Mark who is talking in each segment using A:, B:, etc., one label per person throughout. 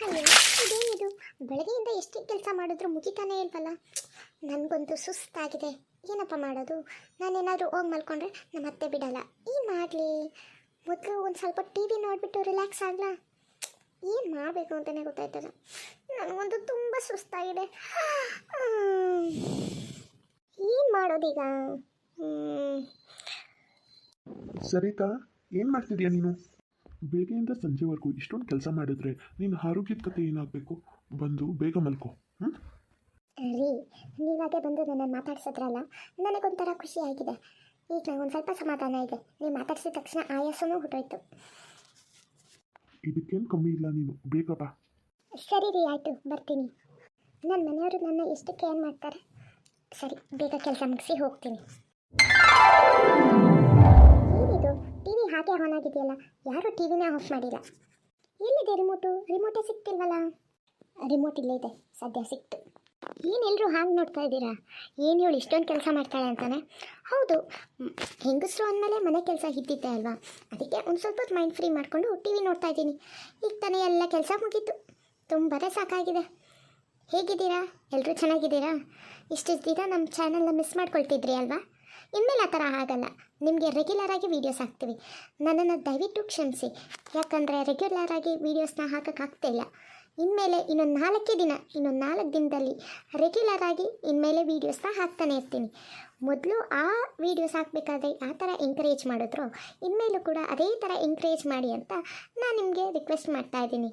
A: ಇದೇನಿದು ಬೆಳಗ್ಗೆಯಿಂದ ಎಷ್ಟೇ ಕೆಲಸ ಮಾಡಿದ್ರು ಮುಗಿತಾನೆ ಇಲ್ವಲ್ಲ? ನನಗಂತೂ ಸುಸ್ತಾಗಿದೆ. ಏನಪ್ಪ ಮಾಡೋದು? ನಾನೇನಾದರೂ ಹೋಗಿ ಮಲ್ಕೊಂಡ್ರೆ ನಮ್ಮ ಅತ್ತೆ ಬಿಡಲ್ಲ. ಏನು ಮಾಡಲಿ? ಮೊದಲು ಒಂದು ಸ್ವಲ್ಪ ಟಿ ವಿ ನೋಡಿಬಿಟ್ಟು ರಿಲ್ಯಾಕ್ಸ್ ಆಗಲ್ಲ ಏನು ಮಾಡಬೇಕು ಅಂತಲೇ ಗೊತ್ತಾಯ್ತಲ್ಲ ನನಗಂತೂ ತುಂಬ ಸುಸ್ತಾಗಿದೆ. ಏನು ಮಾಡೋದೀಗ.
B: ಸರಿತಾ, ಏನು ಮಾಡ್ತಿದ್ಯಾ ನೀನು? ಬೆಳಗ್ಗೆಯಿಂದ ಸಂಜೆವರೆಗೂ ಇಷ್ಟೊಂದು ಕೆಲಸ ಮಾಡಿದ್ರೆ ನಿನ್ನ ಆರೋಗ್ಯದ ಕತೆ ಏನಾಗಬೇಕು ಬಂದು ಬೇಗ ಮಲ್ಕೋ ಹ್ಞೂ
A: ರೀ ನೀವಾಗೆ ಬಂದು ನನ್ನನ್ನು ಮಾತಾಡ್ಸಿದ್ರಲ್ಲ ನನಗೊಂಥರ ಖುಷಿ ಆಗಿದೆ. ಈಗ ಒಂದು ಸ್ವಲ್ಪ ಸಮಾಧಾನ ಇದೆ. ನೀವು ಮಾತಾಡ್ಸಿದ ತಕ್ಷಣ ಆಯಾಸನೂ ಹುಟ್ಟೋಯ್ತು.
B: ಇದಕ್ಕೇನು ಕಮ್ಮಿ ಇಲ್ಲ ನೀನು ಬೇಗ ಬಾ.
A: ಸರಿ ರೀ ಆಯಿತು ಬರ್ತೀನಿ. ನನ್ನ ಮನೆಯವರು ನನ್ನ ಎಷ್ಟು ಕೇರ್ ಮಾಡ್ತಾರೆ? ಸರಿ ಬೇಗ ಕೆಲಸ ಮುಗಿಸಿ ಹೋಗ್ತೀನಿ. ಆನ್ ಆಗಿದೆಯಲ್ಲ? ಯಾರೂ ಟಿ ವಿನ ಆಫ್ ಮಾಡಿಲ್ಲ. ಎಲ್ಲಿದೆ ರಿಮೋಟು ರಿಮೋಟೇ ಸಿಕ್ತಿಲ್ವಲ್ಲ? ರಿಮೋಟ್ ಇಲ್ಲೇ ಇದೆ. ಸದ್ಯ ಸಿಕ್ತು. ಏನೆಲ್ಲರೂ ಹಾಗೆ ನೋಡ್ತಾ ಇದ್ದೀರಾ? ಏನು ಇವಳು ಇಷ್ಟೊಂದು ಕೆಲಸ ಮಾಡ್ತಾಳೆ ಅಂತಾನೆ? ಹೌದು. ಹೆಂಗಸರು ಅಂದಮೇಲೆ ಮನೆ ಕೆಲಸ ಇದ್ದಿದ್ದೆ ಅಲ್ವಾ? ಅದಕ್ಕೆ ಒಂದು ಸ್ವಲ್ಪ ಹೊತ್ತು ಮೈಂಡ್ ಫ್ರೀ ಮಾಡಿಕೊಂಡು ಟಿ ವಿ ನೋಡ್ತಾ ಇದ್ದೀನಿ. ಈಗ ತಾನೇ ಎಲ್ಲ ಕೆಲಸ ಮುಗೀತು. ತುಂಬಾ ಸಾಕಾಗಿದೆ. ಹೇಗಿದ್ದೀರಾ? ಎಲ್ಲರೂ ಚೆನ್ನಾಗಿದ್ದೀರಾ? ಇಷ್ಟು ದಿನ ನಮ್ಮ ಚಾನಲ್ನ ಮಿಸ್ ಮಾಡ್ಕೊಳ್ತಿದ್ರಿ ಅಲ್ವಾ? ಇನ್ಮೇಲೆ ಆ ಥರ ಆಗಲ್ಲ. ನಿಮಗೆ ರೆಗ್ಯುಲರಾಗಿ ವೀಡಿಯೋಸ್ ಹಾಕ್ತೀವಿ. ನನ್ನನ್ನು ದಯವಿಟ್ಟು ಕ್ಷಮಿಸಿ. ಯಾಕಂದರೆ ರೆಗ್ಯುಲರಾಗಿ ವೀಡಿಯೋಸ್ನ ಹಾಕೋಕ್ಕಾಗ್ತಿಲ್ಲ ಇನ್ಮೇಲೆ ಇನ್ನೊಂದು ನಾಲ್ಕೇ ದಿನ, ಇನ್ನೊಂದು ನಾಲ್ಕು ದಿನದಲ್ಲಿ ರೆಗ್ಯುಲರಾಗಿ ಇನ್ಮೇಲೆ ವೀಡಿಯೋಸ್ನ ಹಾಕ್ತಾನೆ ಇರ್ತೀನಿ. ಮೊದಲು ಆ ವೀಡಿಯೋಸ್ ಹಾಕಬೇಕಾದ್ರೆ ಆ ಥರ ಎಂಕರೇಜ್ ಮಾಡಿದ್ರು, ಇನ್ಮೇಲೂ ಕೂಡ ಅದೇ ಥರ ಎಂಕರೇಜ್ ಮಾಡಿ ಅಂತ ನಾನು ನಿಮಗೆ ರಿಕ್ವೆಸ್ಟ್ ಮಾಡ್ತಾ ಇದ್ದೀನಿ.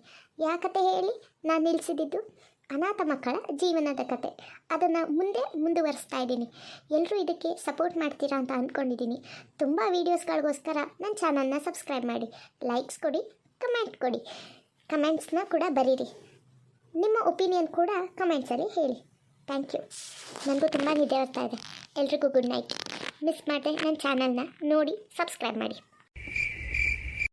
A: ಯಾಕತೆ ಹೇಳಿ, ನಾನು ನಿಲ್ಲಿಸಿದ್ದು ಅನಾಥ ಮಕ್ಕಳ ಜೀವನದ ಕತೆ. ಅದನ್ನು ಮುಂದೆ ಮುಂದುವರಿಸ್ತಾ ಇದ್ದೀನಿ. ಎಲ್ಲರೂ ಇದಕ್ಕೆ ಸಪೋರ್ಟ್ ಮಾಡ್ತೀರಾ ಅಂತ ಅಂದ್ಕೊಂಡಿದ್ದೀನಿ ತುಂಬ ವೀಡಿಯೋಸ್ಗಳಿಗೋಸ್ಕರ ನನ್ನ ಚಾನಲ್ನ ಸಬ್ಸ್ಕ್ರೈಬ್ ಮಾಡಿ. ಲೈಕ್ಸ್ ಕೊಡಿ, ಕಮೆಂಟ್ ಕೊಡಿ. ಕಮೆಂಟ್ಸ್ನ ಕೂಡ ಬರೀರಿ. ನಿಮ್ಮ ಒಪಿನಿಯನ್ ಕೂಡ ಕಮೆಂಟ್ಸಲ್ಲಿ ಹೇಳಿ. Thank you. ನನಗೂ ತುಂಬ ನಿದ್ದೆ ಬರ್ತಾ ಇದೆ. ಎಲ್ರಿಗೂ ಗುಡ್ ನೈಟ್. ಮಿಸ್ ಮಾಡದೆ ನನ್ನ ಚಾನಲ್ನ ನೋಡಿ ಸಬ್ಸ್ಕ್ರೈಬ್ ಮಾಡಿ.